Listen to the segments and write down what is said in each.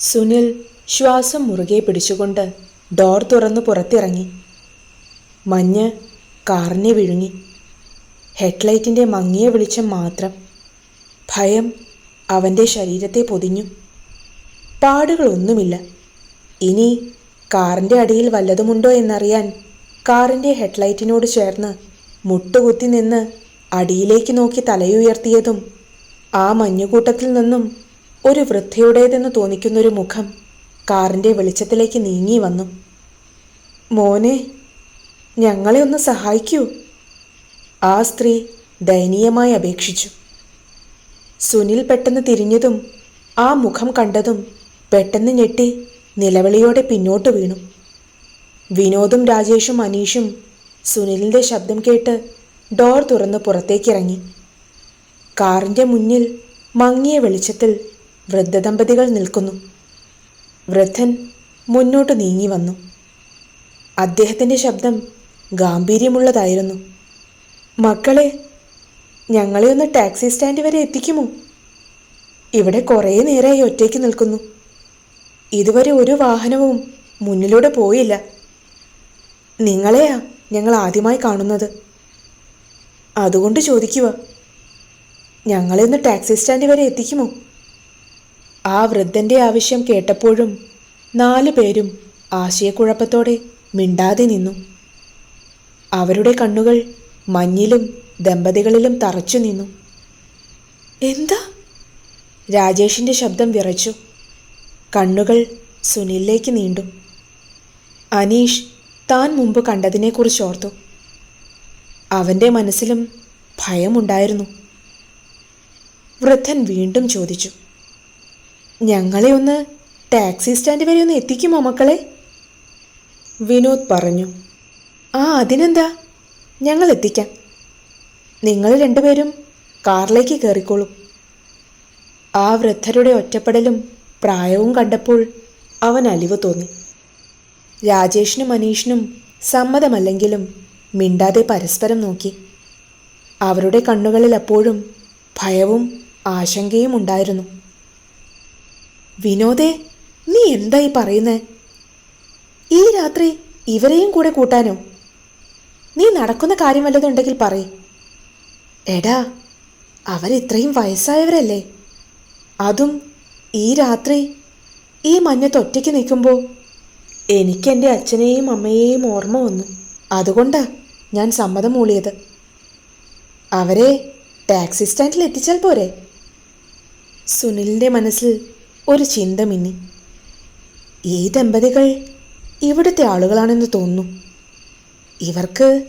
സുനിൽ ശ്വാസം മുറുകെ പിടിച്ചുകൊണ്ട് ഡോർ തുറന്ന് പുറത്തിറങ്ങി. മഞ്ഞ് കാറിനെ വിഴുങ്ങി. ഹെഡ്ലൈറ്റിന്റെ മങ്ങിയ വെളിച്ചം മാത്രം. ഭയം അവന്റെ ശരീരത്തെ പൊതിഞ്ഞു. പാടുകളൊന്നുമില്ല. ഇനി കാറിന്റെ അടിയിൽ വല്ലതുമുണ്ടോ എന്നറിയാൻ കാറിന്റെ ഹെഡ്ലൈറ്റിനോട് ചേർന്ന് മുട്ടുകുത്തി നിന്ന് അടിയിലേക്ക് നോക്കി തലയുയർത്തിയതും ആ മഞ്ഞുകൂട്ടത്തിൽ നിന്നും ഒരു വൃദ്ധയുടേതെന്ന് തോന്നിക്കുന്നൊരു മുഖം കാറിന്റെ വെളിച്ചത്തിലേക്ക് നീങ്ങി വന്നു. മോനെ ഞങ്ങളെ ഒന്ന് സഹായിക്കൂ ആ സ്ത്രീ ദയനീയമായി അപേക്ഷിച്ചു. സുനിൽ പെട്ടെന്ന് തിരിഞ്ഞതും ആ മുഖം കണ്ടതും പെട്ടെന്ന് ഞെട്ടി നിലവിളിയോടെ പിന്നോട്ട് വീണു. വിനോദും രാജേഷും അനീഷും സുനിലിന്റെ ശബ്ദം കേട്ട് ഡോർ തുറന്ന് പുറത്തേക്കിറങ്ങി. കാറിന്റെ മുന്നിൽ മങ്ങിയ വെളിച്ചത്തിൽ വൃദ്ധദമ്പതികൾ നിൽക്കുന്നു. വൃദ്ധൻ മുന്നോട്ട് നീങ്ങി വന്നു. അദ്ദേഹത്തിന്റെ ശബ്ദം ഗാംഭീര്യമുള്ളതായിരുന്നു. മക്കളെ ഞങ്ങളെ ഒന്ന് ടാക്സി സ്റ്റാൻഡ് വരെ എത്തിക്കുമോ? ഇവിടെ കുറേ നേരമായി ഒറ്റയ്ക്ക് നിൽക്കുന്നു. ഇതുവരെ ഒരു വാഹനവും മുന്നിലൂടെ പോയില്ല. നിങ്ങളെയാ ഞങ്ങൾ ആദ്യമായി കാണുന്നത്. അതുകൊണ്ട് ചോദിക്കുക ഞങ്ങളെ ഒന്ന് ടാക്സി സ്റ്റാൻഡ് വരെ എത്തിക്കുമോ? ആ വൃദ്ധന്റെ ആവശ്യം കേട്ടപ്പോഴും നാലു പേരും ആശയക്കുഴപ്പത്തോടെ മിണ്ടാതെ നിന്നു. അവരുടെ കണ്ണുകൾ മഞ്ഞിലും ദമ്പതികളിലും തറച്ചു നിന്നു. എന്താ? രാജേഷിന്റെ ശബ്ദം വിറച്ചു. കണ്ണുകൾ സുനിലിലേക്ക് നീണ്ടു. അനീഷ് താൻ മുമ്പ് കണ്ടതിനെക്കുറിച്ച് ഓർത്തു. അവന്റെ മനസ്സിലും ഭയമുണ്ടായിരുന്നു. വൃദ്ധൻ വീണ്ടും ചോദിച്ചു. ഞങ്ങളെ ഒന്ന് ടാക്സി സ്റ്റാൻഡ് വരെ ഒന്ന് എത്തിക്കുമോ മക്കളെ? വിനോദ് പറഞ്ഞു. ആ അതിനെന്താ? ഞങ്ങൾ എത്തിക്കാം. നിങ്ങൾ രണ്ടുപേരും കാറിലേക്ക് കയറിക്കോളും. ആ വൃദ്ധരുടെ ഒറ്റപ്പെടലും പ്രായവും കണ്ടപ്പോൾ അവൻ അലിവ് തോന്നി. രാജേഷിനും അനീഷിനും സമ്മതമല്ലെങ്കിലും മിണ്ടാതെ പരസ്പരം നോക്കി. അവരുടെ കണ്ണുകളിൽ അപ്പോഴും ഭയവും ആശങ്കയും ഉണ്ടായിരുന്നു. വിനോദേ നീ എന്തായി പറയുന്നേ? ഈ രാത്രി ഇവരെയും കൂടെ കൂട്ടാനോ? നീ നടക്കുന്ന കാര്യം വല്ലതുണ്ടെങ്കിൽ പറയ്. എടാ അവരിത്രയും വയസ്സായവരല്ലേ? അതും ഈ രാത്രി ഈ മഞ്ഞത്ത് ഒറ്റയ്ക്ക് നിൽക്കുമ്പോൾ എനിക്കെന്റെ അച്ഛനെയും അമ്മയെയും ഓർമ്മ വന്നു. അതുകൊണ്ടാ ഞാൻ സമ്മതം മൂളിയത്. അവരെ ടാക്സി സ്റ്റാൻഡിൽ എത്തിച്ചാൽ പോരെ? സുനിലിന്റെ മനസ്സിൽ ഒരു ചിന്ത മിന്നി. ഈ ദമ്പതികൾ ഇവിടുത്തെ ആളുകളാണെന്ന് തോന്നുന്നു. ഇവർക്ക്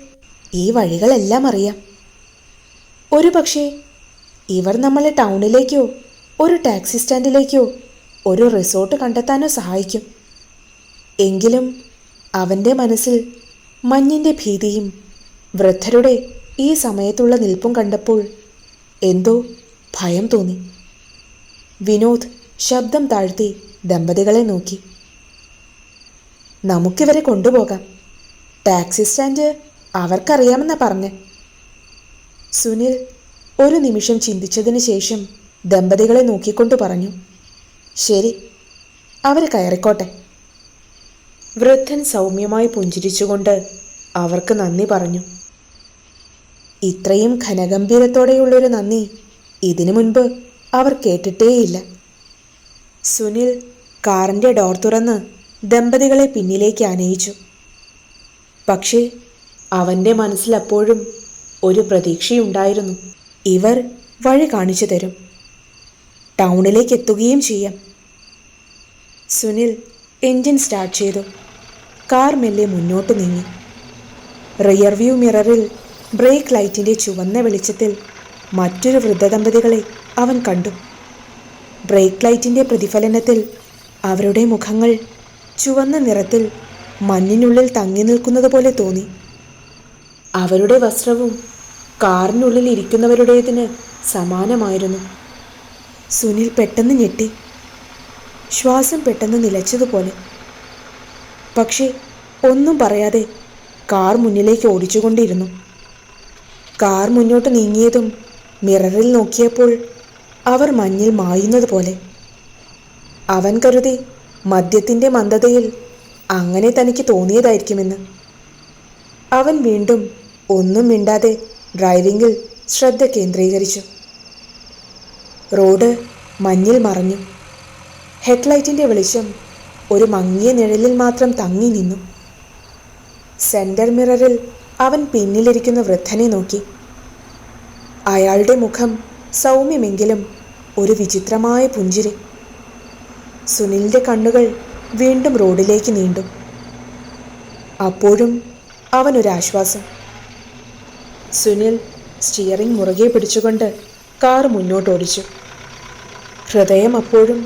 ഈ വഴികളെല്ലാം അറിയാം. ഒരു പക്ഷേ ഇവർ നമ്മളെ ടൗണിലേക്കോ ഒരു ടാക്സി സ്റ്റാൻഡിലേക്കോ ഒരു റിസോർട്ട് കണ്ടെത്താനോ സഹായിക്കും. എങ്കിലും അവന്റെ മനസ്സിൽ മഞ്ഞിന്റെ ഭീതിയും വൃദ്ധരുടെ ഈ സമയത്തുള്ള നിൽപ്പും കണ്ടപ്പോൾ എന്തോ ഭയം തോന്നി. വിനോദ് ശബ്ദം താഴ്ത്തി ദമ്പതികളെ നോക്കി. നമുക്കിവരെ കൊണ്ടുപോകാം. ടാക്സി സ്റ്റാൻഡ് അവർക്കറിയാമെന്നാ പറഞ്ഞ്. സുനിൽ ഒരു നിമിഷം ചിന്തിച്ചതിന് ശേഷം ദമ്പതികളെ നോക്കിക്കൊണ്ട് പറഞ്ഞു. ശരി അവർ കയറിക്കോട്ടെ. വൃദ്ധൻ സൗമ്യമായി പുഞ്ചിരിച്ചുകൊണ്ട് അവർക്ക് നന്ദി പറഞ്ഞു. ഇത്രയും ഘനഗംഭീരത്തോടെയുള്ളൊരു നന്ദി ഇതിനു മുൻപ് അവർ കേട്ടിട്ടേയില്ല. സുനിൽ കാറിന്റെ ഡോർ തുറന്ന് ദമ്പതികളെ പിന്നിലേക്ക് ആനയിച്ചു. പക്ഷേ അവന്റെ മനസ്സിലപ്പോഴും ഒരു പ്രതീക്ഷയുണ്ടായിരുന്നു. ഇവർ വഴി കാണിച്ചു തരും. ടൗണിലേക്ക് എത്തുകയും ചെയ്യാം. സുനിൽ എൻജിൻ സ്റ്റാർട്ട് ചെയ്തു. കാർ മെല്ലെ മുന്നോട്ട് നീങ്ങി. റിയർ വ്യൂ മിററിൽ ബ്രേക്ക് ലൈറ്റിന്റെ ചുവന്ന വെളിച്ചത്തിൽ മറ്റൊരു വൃദ്ധദമ്പതികളെ അവൻ കണ്ടു. ബ്രേക്ക് ലൈറ്റിന്റെ പ്രതിഫലനത്തിൽ അവരുടെ മുഖങ്ങൾ ചുവന്ന നിറത്തിൽ മഞ്ഞിനുള്ളിൽ തങ്ങി നിൽക്കുന്നത് പോലെ തോന്നി. അവരുടെ വസ്ത്രവും കാറിനുള്ളിൽ ഇരിക്കുന്നവരുടേതിന് സമാനമായിരുന്നു. സുനിൽ പെട്ടെന്ന് ഞെട്ടി. ശ്വാസം പെട്ടെന്ന് നിലച്ചതുപോലെ. പക്ഷേ ഒന്നും പറയാതെ കാർ മുന്നിലേക്ക് ഓടിച്ചുകൊണ്ടിരുന്നു. കാർ മുന്നോട്ട് നീങ്ങിയതും മിററിൽ നോക്കിയപ്പോൾ അവർ മഞ്ഞിൽ മായുന്നത് പോലെ അവൻ കരുതി മദ്യത്തിന്റെ മന്ദതയിൽ അങ്ങനെ തനിക്ക് തോന്നിയതായിരിക്കുമെന്ന്. അവൻ വീണ്ടും ഒന്നും മിണ്ടാതെ ഡ്രൈവിംഗിൽ ശ്രദ്ധ കേന്ദ്രീകരിച്ചു. റോഡ് മഞ്ഞിൽ മറഞ്ഞു. ഹെഡ്ലൈറ്റിന്റെ വെളിച്ചം ഒരു മങ്ങിയ നിഴലിൽ മാത്രം തങ്ങി നിന്നു. സെന്റർ മിററിൽ അവൻ പിന്നിലിരിക്കുന്ന വൃദ്ധനെ നോക്കി. അയാളുടെ മുഖം സൗമ്യമെങ്കിലും ഒരു വിചിത്രമായ പുഞ്ചിരി. സുനിലിന്റെ കണ്ണുകൾ വീണ്ടും റോഡിലേക്ക് നീണ്ടു. അപ്പോഴും അവനൊരാശ്വാസം സുനിൽ സ്റ്റിയറിംഗ് മുറുകെ പിടിച്ചുകൊണ്ട് കാർ മുന്നോട്ടോടിച്ചു. ഹൃദയം അപ്പോഴും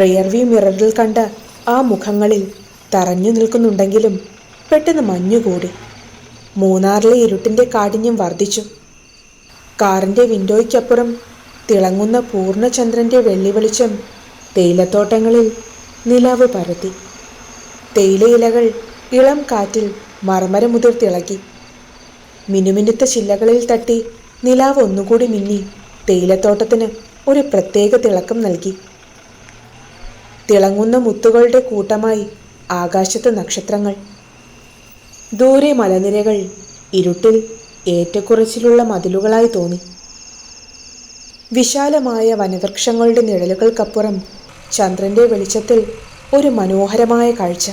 റിയർവ്യൂ മിററിൽ കണ്ട ആ മുഖങ്ങളിൽ തറഞ്ഞു നിൽക്കുന്നുണ്ടെങ്കിലും പെട്ടെന്ന് മഞ്ഞുകൂടി. മൂന്നാറിലെ ഇരുട്ടിന്റെ കാഠിന്യം വർദ്ധിച്ചു. കാറിന്റെ വിൻഡോയ്ക്കപ്പുറം തിളങ്ങുന്ന പൂർണചന്ദ്രന്റെ വെള്ളി വെളിച്ചം തേയിലത്തോട്ടങ്ങളിൽ നിലാവ് പരത്തി. തേയിലയിലകൾ ഇളം കാറ്റിൽ മർമരമുതിർത്തിളക്കി മിനുമിനുത്ത ചില്ലകളിൽ തട്ടി നിലാവ് ഒന്നുകൂടി മിന്നി തേയിലത്തോട്ടത്തിന് ഒരു പ്രത്യേക തിളക്കം നൽകി. തിളങ്ങുന്ന മുത്തുകളുടെ കൂട്ടമായി ആകാശത്ത് നക്ഷത്രങ്ങൾ. ദൂരെ മലനിരകൾ ഇരുട്ടിൽ ഏറ്റക്കുറച്ചിലുള്ള മതിലുകളായി തോന്നി. വിശാലമായ വനവൃക്ഷങ്ങളുടെ നിഴലുകൾക്കപ്പുറം ചന്ദ്രന്റെ വെളിച്ചത്തിൽ ഒരു മനോഹരമായ കാഴ്ച.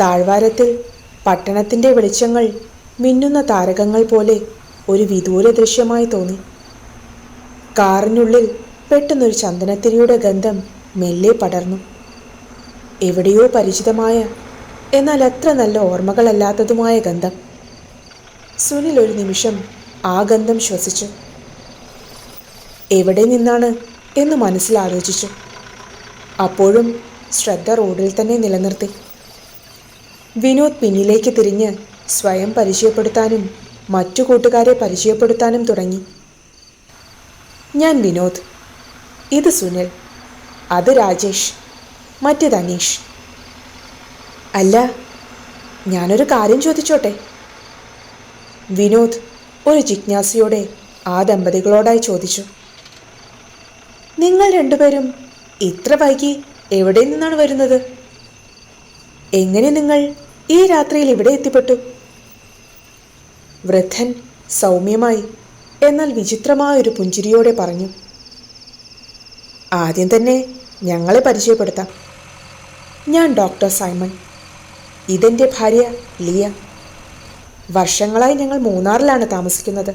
താഴ്വാരത്തിൽ പട്ടണത്തിന്റെ വെളിച്ചങ്ങൾ മിന്നുന്ന താരകങ്ങൾ പോലെ ഒരു വിദൂര ദൃശ്യമായി തോന്നി. കാറിനുള്ളിൽ പെട്ടെന്നൊരു ചന്ദനത്തിരിയുടെ ഗന്ധം മെല്ലെ പടർന്നു. എവിടെയോ പരിചിതമായ എന്നാൽ അത്ര നല്ല ഓർമ്മകളല്ലാത്തതുമായ ഗന്ധം. സുനിൽ ഒരു നിമിഷം ആ ഗന്ധം ശ്വസിച്ചു. എവിടെ നിന്നാണ് എന്ന് മനസ്സിലാലോചിച്ചു. അപ്പോഴും ശ്രദ്ധ റോഡിൽ തന്നെ നിലനിർത്തി. വിനോദ് പിന്നിലേക്ക് തിരിഞ്ഞ് സ്വയം പരിചയപ്പെടുത്താനും മറ്റു കൂട്ടുകാരെ പരിചയപ്പെടുത്താനും തുടങ്ങി. ഞാൻ വിനോദ്. ഇത് സുനിൽ. അത് രാജേഷ്. മറ്റേത് അനീഷ്. അല്ല ഞാനൊരു കാര്യം ചോദിച്ചോട്ടെ? വിനോദ് ഒരു ജിജ്ഞാസയോടെ ആ ദമ്പതികളോടായി ചോദിച്ചു. നിങ്ങൾ രണ്ടുപേരും ഇത്ര വൈകി എവിടെ നിന്നാണ് വരുന്നത്? എങ്ങനെ നിങ്ങൾ ഈ രാത്രിയിൽ ഇവിടെ എത്തിപ്പെട്ടു? വൃദ്ധൻ സൗമ്യമായി എന്നാൽ വിചിത്രമായ ഒരു പുഞ്ചിരിയോടെ പറഞ്ഞു ആദ്യം തന്നെ ഞങ്ങളെ പരിചയപ്പെടുത്താം. ഞാൻ ഡോക്ടർ സൈമൺ. ഇതെന്റെ ഭാര്യ ലിയ. വർഷങ്ങളായി ഞങ്ങൾ മൂന്നാറിലാണ് താമസിക്കുന്നത്.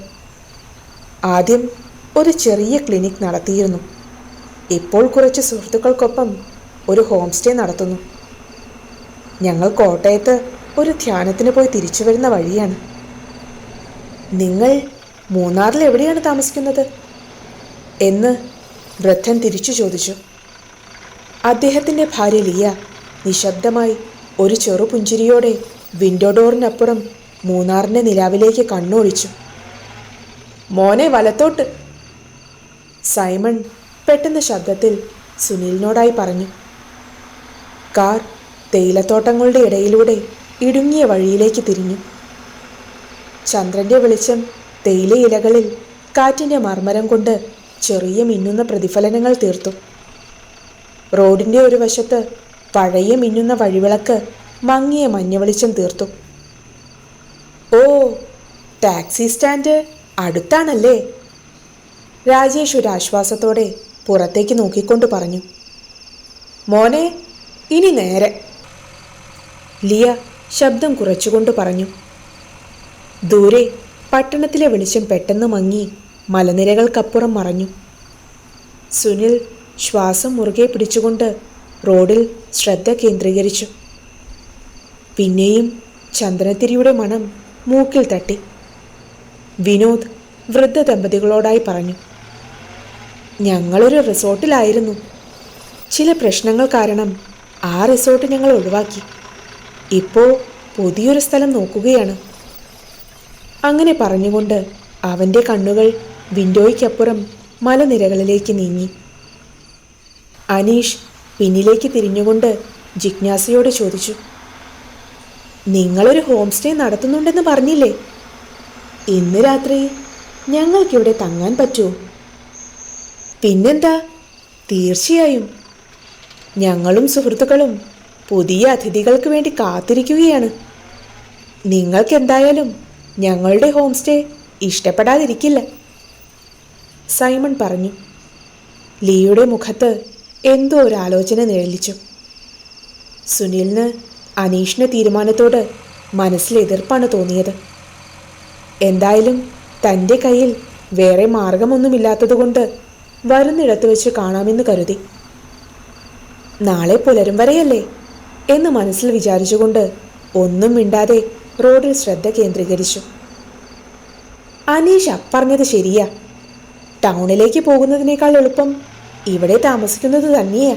ആദ്യം ഒരു ചെറിയ ക്ലിനിക് നടത്തിയിരുന്നു. ഇപ്പോൾ കുറച്ച് സുഹൃത്തുക്കൾക്കൊപ്പം ഒരു ഹോം സ്റ്റേ നടത്തുന്നു. ഞങ്ങൾ കോട്ടയത്ത് ഒരു ധ്യാനത്തിന് പോയി തിരിച്ചു വരുന്ന വഴിയാണ്. നിങ്ങൾ മൂന്നാറിൽ എവിടെയാണ് താമസിക്കുന്നത്? എന്ന് വൃദ്ധൻ തിരിച്ചു ചോദിച്ചു. അദ്ദേഹത്തിന്റെ ഭാര്യ ലിയ നിശബ്ദമായി ഒരു ചെറുപുഞ്ചിരിയോടെ വിൻഡോ ഡോറിനപ്പുറം മൂന്നാറിന്റെ നിലാവിലേക്ക് കണ്ണൊഴിച്ചു മോനെ വലത്തോട്ട്. സൈമൺ പെട്ടെന്ന് ശബ്ദത്തിൽ സുനിലിനോടായി പറഞ്ഞു കാർ തേയിലത്തോട്ടങ്ങളുടെ ഇടയിലൂടെ ഇടുങ്ങിയ വഴിയിലേക്ക് തിരിഞ്ഞു. ചന്ദ്രന്റെ വെളിച്ചം തേയില ഇലകളിൽ കാറ്റിന്റെ മർമ്മരം കൊണ്ട് ചെറിയ മിന്നുന്ന പ്രതിഫലനങ്ങൾ തീർത്തു. റോഡിന്റെ ഒരു വശത്ത് പഴയ മിന്നുന്ന വഴിവിളക്ക് മങ്ങിയ മഞ്ഞവെളിച്ചം തീർത്തു. ഓ ടാക്സി സ്റ്റാൻഡ് അടുത്താണല്ലേ? രാജേഷ് ഒരു ആശ്വാസത്തോടെ പുറത്തേക്ക് നോക്കിക്കൊണ്ട് പറഞ്ഞു. മോനെ ഇനി നേരെ. ലിയ ശബ്ദം കുറച്ചുകൊണ്ട് പറഞ്ഞു. ദൂരെ പട്ടണത്തിലെ വെളിച്ചം പെട്ടെന്ന് മങ്ങി മലനിരകൾക്കപ്പുറം മറഞ്ഞു. സുനിൽ ശ്വാസം മുറുകെ പിടിച്ചുകൊണ്ട് റോഡിൽ ശ്രദ്ധ കേന്ദ്രീകരിച്ചു. പിന്നെയും ചന്ദനത്തിരിയുടെ മണം മൂക്കിൽ തട്ടി. വിനോദ് വൃദ്ധ ദമ്പതികളോടായി പറഞ്ഞു. ഞങ്ങളൊരു റിസോർട്ടിലായിരുന്നു. ചില പ്രശ്നങ്ങൾ കാരണം ആ റിസോർട്ട് ഞങ്ങൾ ഒഴിവാക്കി. ഇപ്പോൾ പുതിയൊരു സ്ഥലം നോക്കുകയാണ്. അങ്ങനെ പറഞ്ഞുകൊണ്ട് അവന്റെ കണ്ണുകൾ വിൻഡോയ്ക്കപ്പുറം മലനിരകളിലേക്ക് നീങ്ങി. അനീഷ് പിന്നിലേക്ക് തിരിഞ്ഞുകൊണ്ട് ജിജ്ഞാസയോട് ചോദിച്ചു നിങ്ങളൊരു ഹോം സ്റ്റേ നടത്തുന്നുണ്ടെന്ന് പറഞ്ഞില്ലേ? ഇന്ന് രാത്രി ഞങ്ങൾക്കിവിടെ തങ്ങാൻ പറ്റുമോ പിന്നെന്താ? തീർച്ചയായും. ഞങ്ങളും സുഹൃത്തുക്കളും പുതിയ അതിഥികൾക്ക് വേണ്ടി കാത്തിരിക്കുകയാണ്. നിങ്ങൾക്കെന്തായാലും ഞങ്ങളുടെ ഹോം സ്റ്റേ ഇഷ്ടപ്പെടാതിരിക്കില്ല. സൈമൺ പറഞ്ഞു. ലീയുടെ മുഖത്ത് എന്തോ ഒരു ആലോചന നിഴലിച്ചു. സുനിലിന് അനീഷിന്റെ തീരുമാനത്തോട് മനസ്സിൽ എതിർപ്പാണ് തോന്നിയത്. എന്തായാലും തന്റെ കയ്യിൽ വേറെ മാർഗമൊന്നുമില്ലാത്തതുകൊണ്ട് വരുന്നിടത്ത് വെച്ച് കാണാമെന്ന് കരുതി. നാളെ പുലരും വരെയല്ലേ? എന്ന് മനസ്സിൽ വിചാരിച്ചുകൊണ്ട് ഒന്നും മിണ്ടാതെ റോഡിൽ ശ്രദ്ധ കേന്ദ്രീകരിച്ചു. അനീഷ പറഞ്ഞത് ശരിയാ. ടൗണിലേക്ക് പോകുന്നതിനേക്കാൾ എളുപ്പം ഇവിടെ താമസിക്കുന്നത് തന്നെയാ.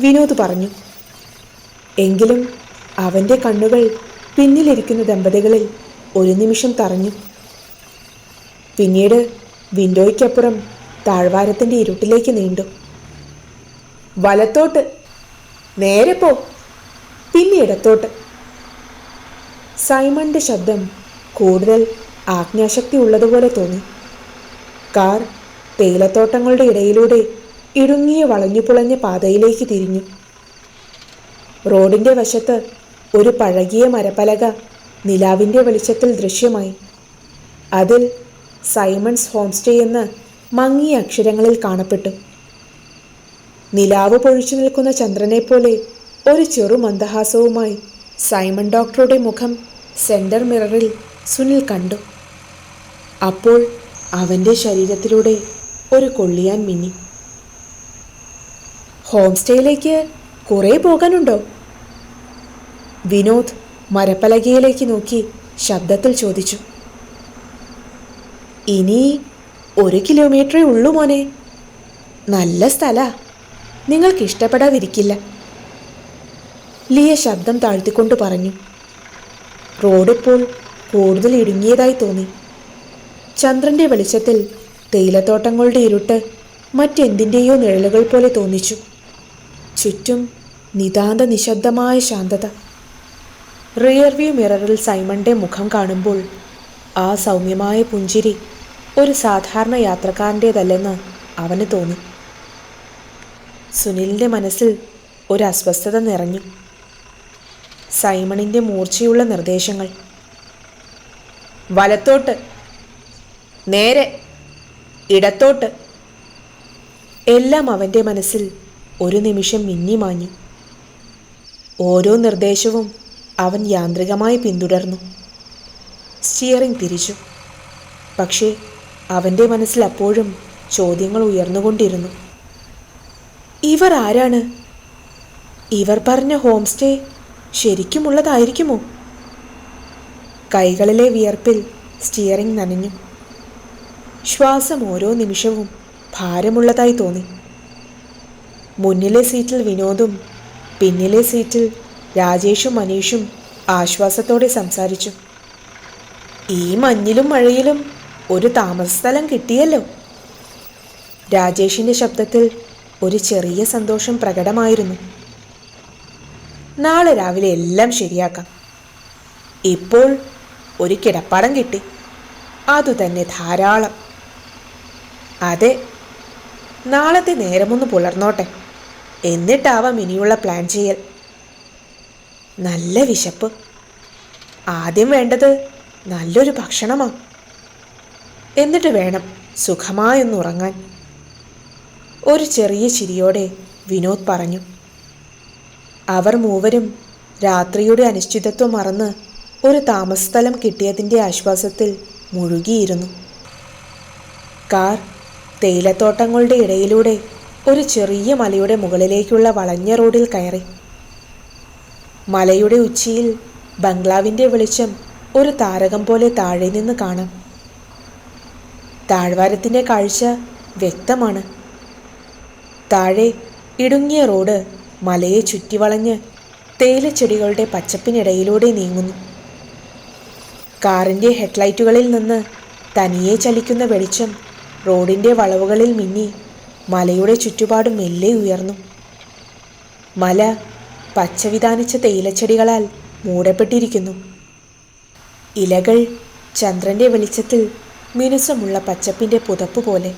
വിനോദ് പറഞ്ഞു. എങ്കിലും അവന്റെ കണ്ണുകൾ പിന്നിലിരിക്കുന്ന ദമ്പതികളിൽ ഒരു നിമിഷം തറഞ്ഞു. പിന്നീട് വിൻഡോയ്ക്കപ്പുറം താഴ്വാരത്തിന്റെ ഇരുട്ടിലേക്ക് നീണ്ടു. വലത്തോട്ട്. നേരെ പോ. പിന്നെ ഇടത്തോട്ട്. സൈമണിന്റെ ശബ്ദം കൂടുതൽ ആജ്ഞാശക്തി ഉള്ളതുപോലെ തോന്നി. കാർ തേയിലത്തോട്ടങ്ങളുടെ ഇടയിലൂടെ ഇടുങ്ങിയ വളഞ്ഞു പുളഞ്ഞ പാതയിലേക്ക് തിരിഞ്ഞു. റോഡിന്റെ വശത്ത് ഒരു പഴകിയ മരപ്പലക നിലാവിന്റെ വെളിച്ചത്തിൽ ദൃശ്യമായി. അതിൽ സൈമൺസ് ഹോംസ്റ്റേ എന്ന് മങ്ങിയ അക്ഷരങ്ങളിൽ കാണപ്പെട്ടു. നിലാവ് പൊഴിച്ചു നിൽക്കുന്ന ചന്ദ്രനെപ്പോലെ ഒരു ചെറു മന്ദഹാസവുമായി സൈമൺ ഡോക്ടറുടെ മുഖം സെന്റർ മിററിൽ സുനിൽ കണ്ടു. അപ്പോൾ അവന്റെ ശരീരത്തിലൂടെ ഒരു കൊള്ളിയാൻ മിന്നി. ഹോം സ്റ്റേയിലേക്ക് കുറേ പോകാനുണ്ടോ? വിനോദ് മരപ്പലകയിലേക്ക് നോക്കി ശബ്ദത്തിൽ ചോദിച്ചു. ഇനി ഒരു കിലോമീറ്ററേ ഉള്ളൂ മോനെ. നല്ല സ്ഥലാ. നിങ്ങൾക്ക് ഇഷ്ടപ്പെടാതിരിക്കില്ല. ലിയ ശബ്ദം താഴ്ത്തിക്കൊണ്ട് പറഞ്ഞു. റോഡിപ്പോൾ കൂടുതൽ ഇടുങ്ങിയതായി തോന്നി. ചന്ദ്രന്റെ വെളിച്ചത്തിൽ തേയിലത്തോട്ടങ്ങളുടെ ഇരുട്ട് മറ്റെന്തിന്റെയോ നിഴലുകൾ പോലെ തോന്നിച്ചു. ചുറ്റും നിതാന്ത നിശബ്ദമായ ശാന്തത. റിയർവ്യൂ മിററിൽ സൈമന്റെ മുഖം കാണുമ്പോൾ ആ സൗമ്യമായ പുഞ്ചിരി ഒരു സാധാരണ യാത്രക്കാരന്റേതല്ലെന്ന് അവന് തോന്നി. സുനിലിന്റെ മനസ്സിൽ ഒരു അസ്വസ്ഥത നിറഞ്ഞു. സൈമണിന്റെ മൂർച്ചയുള്ള നിർദ്ദേശങ്ങൾ. വലത്തോട്ട്. നേരെ. ഇടത്തോട്ട്. എല്ലാം അവന്റെ മനസ്സിൽ ഒരു നിമിഷം മിന്നിമാഞ്ഞു ഓരോ നിർദ്ദേശവും അവൻ യാന്ത്രികമായി പിന്തുടർന്നു. സ്റ്റിയറിംഗ് തിരിച്ചു. പക്ഷേ അവന്റെ മനസ്സിൽ അപ്പോഴും ചോദ്യങ്ങൾ ഉയർന്നുകൊണ്ടിരുന്നു. ഇവർ ആരാണ്? ഇവർ പറഞ്ഞ ഹോം സ്റ്റേ ശരിക്കുമുള്ളതായിരിക്കുമോ? കൈകളിലെ വിയർപ്പിൽ സ്റ്റിയറിംഗ് നനഞ്ഞു. ശ്വാസം ഓരോ നിമിഷവും ഭാരമുള്ളതായി തോന്നി. മുന്നിലെ സീറ്റിൽ വിനോദും പിന്നിലെ സീറ്റിൽ രാജേഷും മനീഷും ആശ്വാസത്തോടെ സംസാരിച്ചു. ഈ മഞ്ഞിലും മഴയിലും ഒരു താമസസ്ഥലം കിട്ടിയല്ലോ. രാജേഷിന്റെ ശബ്ദത്തിൽ ഒരു ചെറിയ സന്തോഷം പ്രകടമായിരുന്നു. നാളെ രാവിലെ എല്ലാം ശരിയാക്കാം. ഇപ്പോൾ ഒരു കിടപ്പാടം കിട്ടി. അതുതന്നെ ധാരാളം. അതെ നാളത്തെ നേരമൊന്ന് പുലർന്നോട്ടെ. എന്നിട്ടാവാം ഇനിയുള്ള പ്ലാൻ ചെയ്യൽ. നല്ല വിശപ്പ്. ആദ്യം വേണ്ടത് നല്ലൊരു ഭക്ഷണമാ. എന്നിട്ട് വേണം സുഖമായൊന്നുറങ്ങാൻ ഒരു ചെറിയ ചിരിയോടെ വിനോദ് പറഞ്ഞു അവർ മൂവരും രാത്രിയുടെ അനിശ്ചിതത്വം മറന്ന് ഒരു താമസസ്ഥലം കിട്ടിയതിന്റെ ആശ്വാസത്തിൽ മുഴുകിയിരുന്നു. കാർ തേയിലത്തോട്ടങ്ങളുടെ ഇടയിലൂടെ ഒരു ചെറിയ മലയുടെ മുകളിലേക്കുള്ള വളഞ്ഞ റോഡിൽ കയറി. മലയുടെ ഉച്ചിയിൽ ബംഗ്ലാവിന്റെ വെളിച്ചം ഒരു താരകം പോലെ താഴെ നിന്ന് കാണാം. താഴ്വാരത്തിന്റെ കാഴ്ച വ്യക്തമാണ്. താഴെ ഇടുങ്ങിയ റോഡ് മലയെ ചുറ്റിവളഞ്ഞ് തേയിലച്ചെടികളുടെ പച്ചപ്പിനിടയിലൂടെ നീങ്ങുന്നു. കാറിന്റെ ഹെഡ്ലൈറ്റുകളിൽ നിന്ന് തനിയെ ചലിക്കുന്ന വെളിച്ചം റോഡിന്റെ വളവുകളിൽ മിന്നി മലയുടെ ചുറ്റുപാടും മെല്ലെ ഉയർന്നു. മല പച്ചവിധാനിച്ച തേയിലച്ചെടികളാൽ മൂടപ്പെട്ടിരിക്കുന്നു. ഇലകൾ ചന്ദ്രന്റെ വെളിച്ചത്തിൽ മിനുസമുള്ള പച്ചപ്പിന്റെ പുതപ്പ് പോലെ.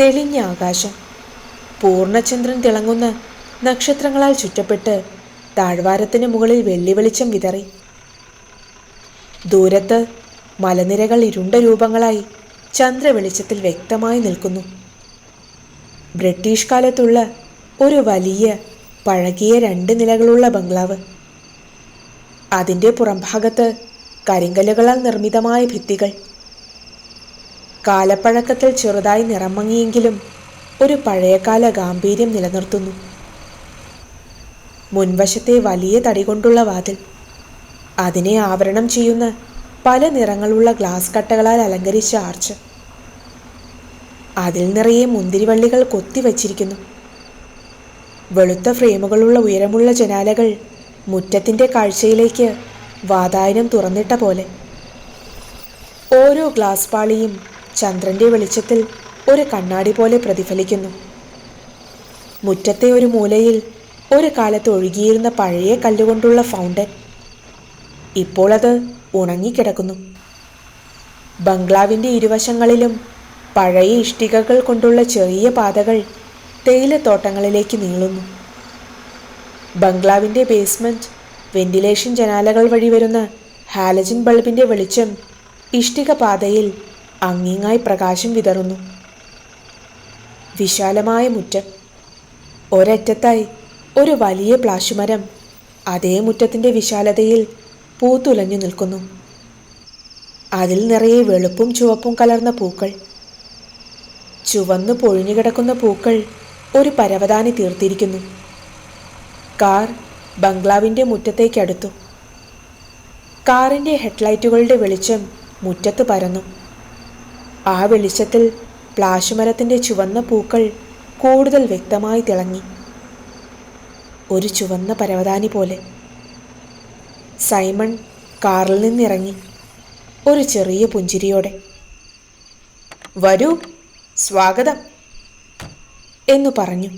തെളിഞ്ഞ ആകാശം. പൂർണചന്ദ്രൻ തിളങ്ങുന്ന നക്ഷത്രങ്ങളാൽ ചുറ്റപ്പെട്ട് താഴ്വാരത്തിന് മുകളിൽ വെള്ളി വെളിച്ചം വിതറി. ദൂരത്ത് മലനിരകൾ ഇരുണ്ട രൂപങ്ങളായി ചന്ദ്രവെളിച്ചത്തിൽ വ്യക്തമായി നിൽക്കുന്നു. ബ്രിട്ടീഷ് കാലത്തുള്ള ഒരു വലിയ പഴകിയ രണ്ട് നിലകളുള്ള ബംഗ്ലാവ്. അതിന്റെ പുറംഭാഗത്ത് കരിങ്കല്ലുകളാൽ നിർമ്മിതമായ ഭിത്തികൾ. കാലപ്പഴക്കത്തിൽ ചെറുതായി നിറം മങ്ങിയെങ്കിലും ഒരു പഴയകാല ഗാംഭീര്യം നിലനിർത്തുന്നു. മുൻവശത്തെ വലിയ തടി കൊണ്ടുള്ള വാതിൽ അതിനെ ആവരണം ചെയ്യുന്ന പല നിറങ്ങളുള്ള ഗ്ലാസ് കട്ടകളാൽ അലങ്കരിച്ച ആർച്ച്. അതിൽ നിറയെ മുന്തിരിവള്ളികൾ കൊത്തിവച്ചിരിക്കുന്നു വെളുത്ത ഫ്രെയിമുകളുള്ള ഉയരമുള്ള ജനാലകൾ മുറ്റത്തിന്റെ കാഴ്ചയിലേക്ക് വാതായനം തുറന്നിട്ട പോലെ. ഓരോ ഗ്ലാസ് പാളിയും ചന്ദ്രന്റെ വെളിച്ചത്തിൽ ഒരു കണ്ണാടി പോലെ പ്രതിഫലിക്കുന്നു. മുറ്റത്തെ ഒരു മൂലയിൽ ഒരു കാലത്ത് ഒഴുകിയിരുന്ന പഴയ കല്ലുകൊണ്ടുള്ള ഫൗണ്ടൻ. ഇപ്പോൾ അത് ഉണങ്ങിക്കിടക്കുന്നു. ബംഗ്ലാവിന്റെ ഇരുവശങ്ങളിലും പഴയ ഇഷ്ടികകൾ കൊണ്ടുള്ള ചെറിയ പാതകൾ തേയിലത്തോട്ടങ്ങളിലേക്ക് നീളുന്നു. ബംഗ്ലാവിന്റെ ബേസ്മെന്റ് വെന്റിലേഷൻ ജനാലകൾ വഴി വരുന്ന ഹാലജിൻ ബൾബിന്റെ വെളിച്ചം ഇഷ്ടിക പാതയിൽ അങ്ങിങ്ങായി പ്രകാശം വിതറുന്നു. വിശാലമായ മുറ്റം. ഒരറ്റത്തായി ഒരു വലിയ പ്ലാശുമരം. അതേ മുറ്റത്തിന്റെ വിശാലതയിൽ പൂത്തുലഞ്ഞു നിൽക്കുന്നു. അതിൽ നിറയെ വെളുപ്പും ചുവപ്പും കലർന്ന പൂക്കൾ. ചുവന്നു പൊഴിഞ്ഞു കിടക്കുന്ന പൂക്കൾ ഒരു പരവതാനി തീർത്തിരിക്കുന്നു. കാർ ബംഗ്ലാവിന്റെ മുറ്റത്തേക്കടുത്തു കാറിന്റെ ഹെഡ്ലൈറ്റുകളുടെ വെളിച്ചം മുറ്റത്ത് പരന്നു. ആ വെളിച്ചത്തിൽ പ്ലാശുമരത്തിന്റെ ചുവന്ന പൂക്കൾ കൂടുതൽ വ്യക്തമായി തിളങ്ങി. ഒരു ചുവന്ന പരവതാനി പോലെ. സൈമൺ കാറിൽ നിന്നിറങ്ങി. ഒരു ചെറിയ പുഞ്ചിരിയോടെ. വരൂ സ്വാഗതം എന്നു പറഞ്ഞു.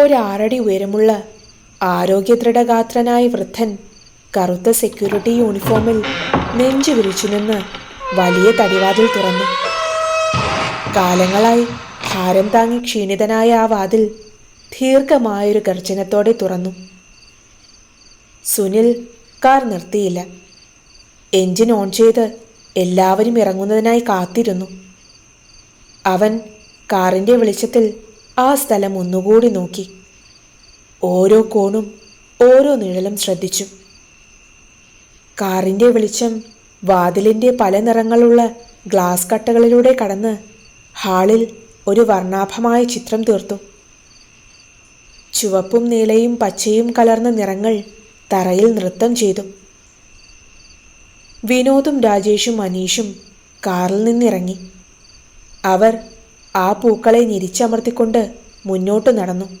ഒരാറടി ഉയരമുള്ള ആരോഗ്യദൃഢഗാത്രനായ വൃദ്ധൻ കറുത്ത സെക്യൂരിറ്റി യൂണിഫോമിൽ നെഞ്ചു വിരിച്ചു നിന്ന് വലിയ തടിവാതിൽ തുറന്നു. കാലങ്ങളായി ഭാരം താങ്ങി ക്ഷീണിതനായ ആ വാതിൽ ദീർഘമായൊരു ഗർജനത്തോടെ തുറന്നു. സുനിൽ കാർ നിർത്തിയില്ല. എഞ്ചിൻ ഓൺ ചെയ്ത് എല്ലാവരും ഇറങ്ങുന്നതിനായി കാത്തിരുന്നു. അവൻ കാറിന്റെ വെളിച്ചത്തിൽ ആ സ്ഥലം ഒന്നുകൂടി നോക്കി. ഓരോ കോണും ഓരോ നിഴലും ശ്രദ്ധിച്ചു. കാറിന്റെ വെളിച്ചം വാതിലിന്റെ പല നിറങ്ങളുള്ള ഗ്ലാസ് കട്ടകളിലൂടെ കടന്ന് ഹാളിൽ ഒരു വർണാഭമായ ചിത്രം തീർത്തു. ചുവപ്പും നീലയും പച്ചയും കലർന്ന നിറങ്ങൾ തറയിൽ നൃത്തം ചെയ്തു. വിനോദും രാജേഷും അനീഷും കാറിൽ നിന്നിറങ്ങി. അവർ ആ പൂക്കളെ ഞെരിച്ചമർത്തിക്കൊണ്ട് മുന്നോട്ട് നടന്നു.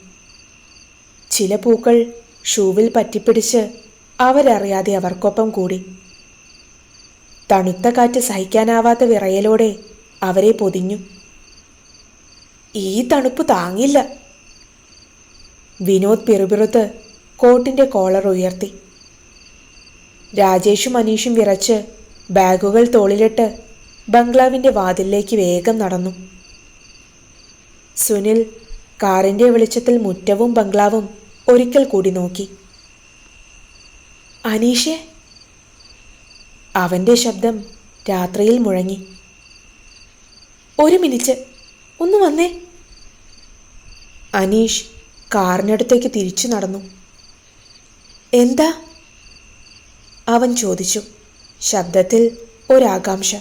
ചില പൂക്കൾ ഷൂവിൽ പറ്റിപ്പിടിച്ച് അവരറിയാതെ അവർക്കൊപ്പം കൂടി. തണുത്ത കാറ്റ് സഹിക്കാനാവാത്ത വിറയലോടെ അവരെ പൊതിഞ്ഞു. ഈ തണുപ്പ് താങ്ങില്ല. വിനോദ് പിറുപിറുത്ത് കോട്ടിന്റെ കോളർ ഉയർത്തി. രാജേഷും അനീഷും വിറച്ച് ബാഗുകൾ തോളിലിട്ട് ബംഗ്ലാവിന്റെ വാതിലിലേക്ക് വേഗം നടന്നു. സുനിൽ കാറിന്റെ വെളിച്ചത്തിൽ മുറ്റവും ബംഗ്ലാവും ഒരിക്കൽ കൂടി നോക്കി. അനീഷേ അവന്റെ ശബ്ദം രാത്രിയിൽ മുഴങ്ങി. ഒരു മിനിറ്റ് ഒന്ന് വന്നേ. അനീഷ് കാറിനടുത്തേക്ക് തിരിച്ചു നടന്നു. എന്താ? അവൻ ചോദിച്ചു ശബ്ദത്തിൽ ഒരാകാംക്ഷ.